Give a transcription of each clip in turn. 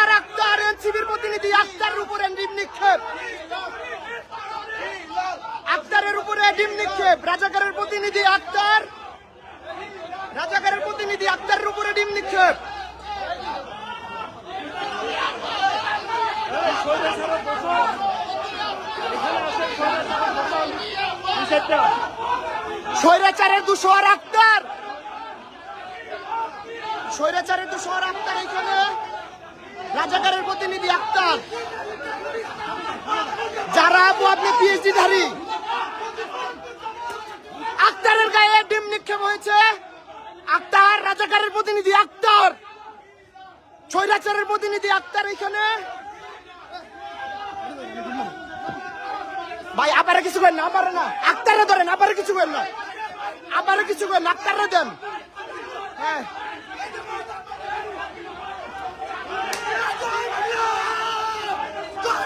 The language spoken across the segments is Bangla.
রাজাকার আক্তার এনসিবির প্রতিনিধি আক্তারের উপরে ডিম নিক্ষেপ। আক্তারের উপরে ডিম নিক্ষেপ। রাজাকারের প্রতিনিধি আক্তার। রাজাকারের প্রতিনিধি আক্তারের উপরে ডিম নিক্ষেপ। স্বৈরাচারের দুশোয়ার আক্তার। স্বৈরাচারের দুশোয়ার আক্তার এখানে। রাজাকারের প্রতিনিধি আক্তার। যারা আপু আপনি পিএইচডি ধারী আক্তারের গায়ে ডিম নিক্ষেপ হয়েছে। আক্তার, রাজাকারের প্রতিনিধি আক্তার। ছৈরাচারের প্রতিনিধি আক্তার এখানে ভাই আবারে কিছু করেন না না। আক্তারে ধরেন আবারে কিছু করেন না। আবারে কিছু করেন আক্তারে দেন। হ্যাঁ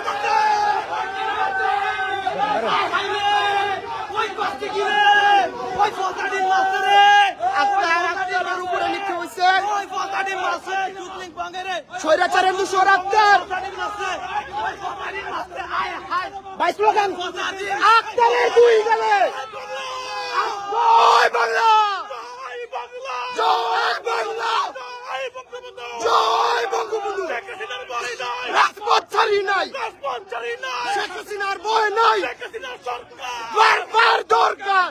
আক্তার আক্তারের উপরে নিক্ষেপ হয়েছে স্বৈরাচারের দুশোর আক্তার ভাই স্লোগান আক্তারের দুই গেলে জয় বাংলা জয় বাংলা জয় বঙ্গবন্ধু রাজপথ ছাড়ি নাই। শেখ হাসিনার বয় নাই বারবার দরকার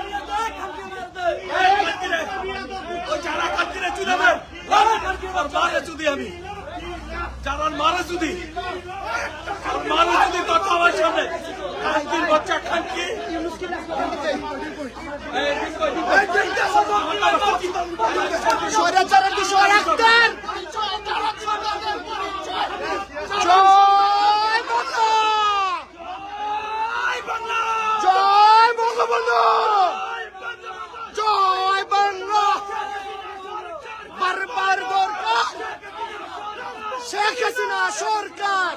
আমি যারা মারে যদি মারে যদি কথা আমার সামনে খানকির বাচ্চা জয় বাংলা জয় বঙ্গবন্ধু জয় বাংলা বারবার দরকার শেখ হাসিনা সরকার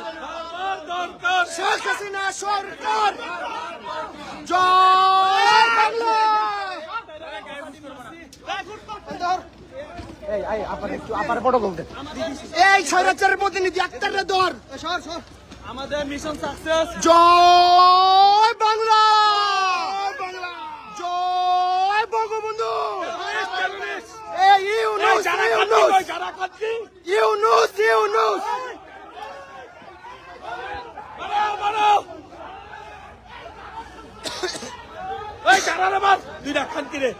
দরকার শেখ হাসিনা সরকার জয় বাংলা এই স্বৈরাচারের প্রতিনিধি আক্তারের দর আমাদের মিশন সাকসেস জয় বাংলা! জয় বঙ্গবন্ধু! এই ইউনুস ইউনুস! ইউনুস ইউনুস! এই যারা রে মার দুইটা খানকি রে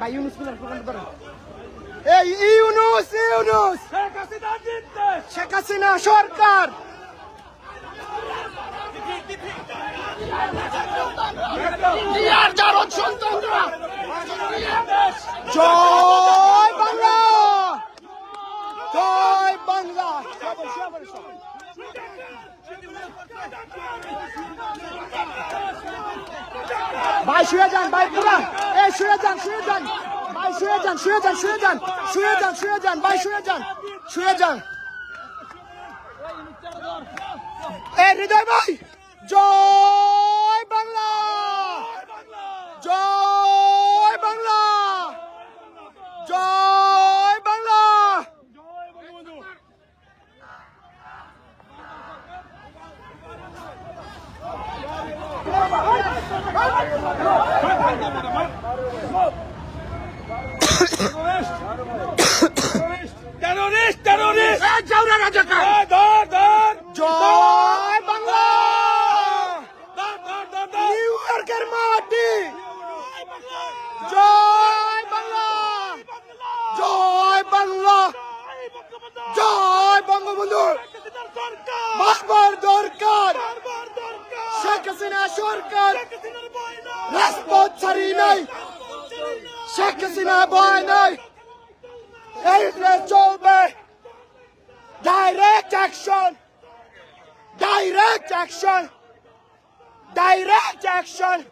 ভাই ইউনুস কুলার প্রকাশ করেন। এই ইউনুস ইউনুস। শেখ হাসিনা সরকার। জয় বাংলা। জয় বাংলা। ভাই শুয়ে যান ভাই পুরা এ শুয়ে যান শুয়ে যান। ভাই শুয়ে যান শুয়ে যান শুয়ে যান শুয়ে যান শুয়ে যান ভাই শুয়ে যান শুয়ে যান এ হৃদয় ভাই জয় বাংলা জয় বাংলা জয় বাংলা টেরোরিস্ট টেরোরিস্ট জাউরা রাজাকার। ধর ধর। জয় বাংলা। নিউ ইয়র্কের মাটি। জয় বাংলা জয় বাংলা জয় বঙ্গবন্ধু বারবার দরকার শেখ হাসিনা সরকার রাজপথ ছাড়ি নাই শেখ হাসিনা ভয় নাই এই দেশ চলবে Direct action! Direct action! Direct action!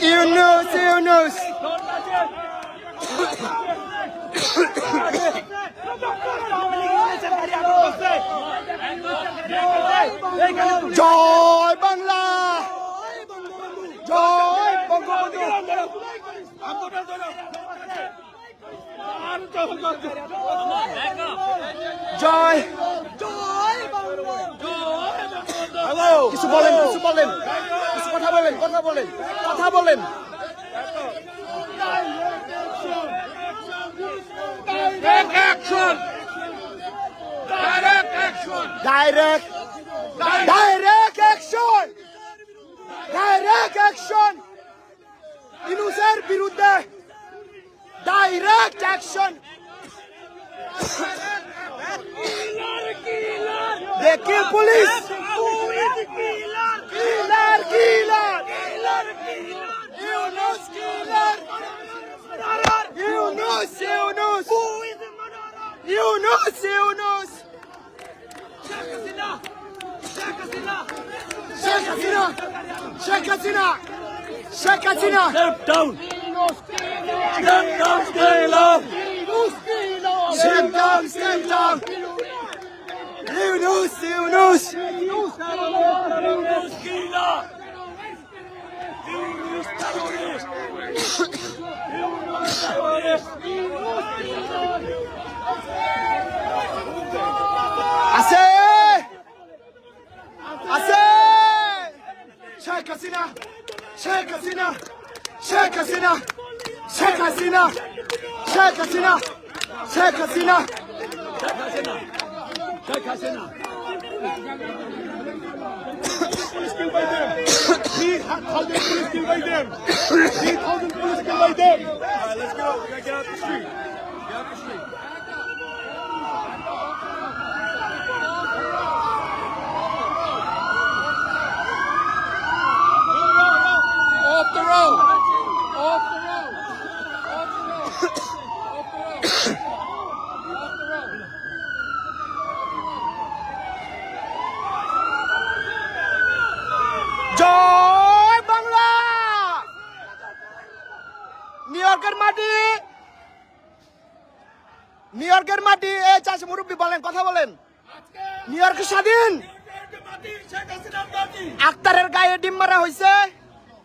Yunus, Yunus! জয় বাংলা। জয় বঙ্গবন্ধু জয়। কিছু বলেন কিছু বলেন। কিছু কথা বলেন কথা বলেন কথা বলেন। Direct অ্যাকশন ইনুসের বিরুদ্ধে direct action They kill police. Killer, killer. Yunus killer. Yunus, Yunus. Yunus, Yunus. Sheikh Hasina. Sheikh Hasina. Sheikh Hasina. Step down! Step down, stay low! Step down, step down. Yunus, Yunus. Yunus killer! Yunus terrorist! Yunus terrorist! আছে Sheikh Hasina Sheikh Hasina Sheikh Hasina Sheikh Hasina Sheikh Hasina Sheikh Hasina Sheikh Hasina! Police killed by them! 3,000 police killed by them! 3,000 police killed by them! Alright, let's go. We gotta get out the street. Get out the street. Off the road off the road off the road off the road off the road জয় বাংলা নিউ ইয়র্কের মাটি নিউ ইয়র্কের মাটি এই চাষি মুরব্বী বলেন কথা বলেন নিউ ইয়র্ক স্বাধীন! আক্তারের গায়ে ডিম মারা হয়েছে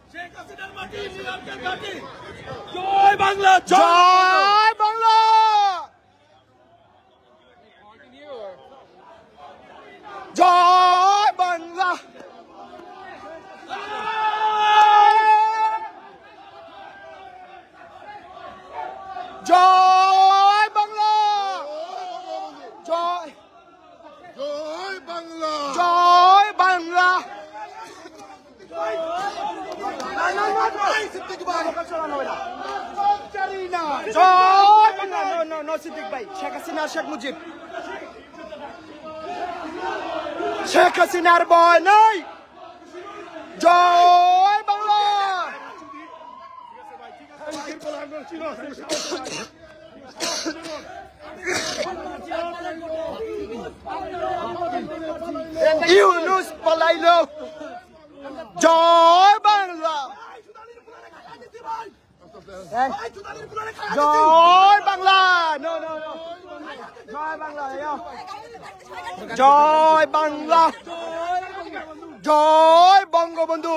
জয় বাংলা জয় জয় বাংলা! জয় বাংলা! জয় বাংলা! জয়! জয় বাংলা জয় বাংলা জয় Bangla no no no Siddique ভাই শেখ হাসিনা শেখ মুজিব শেখ হাসিনার ভয় নাই জয় বাংলা ইউনুস পলাইলো জয় বাংলা? জয় বাংলা। No no no. জয় বাংলা জয় বাংলা। জয় বঙ্গবন্ধু।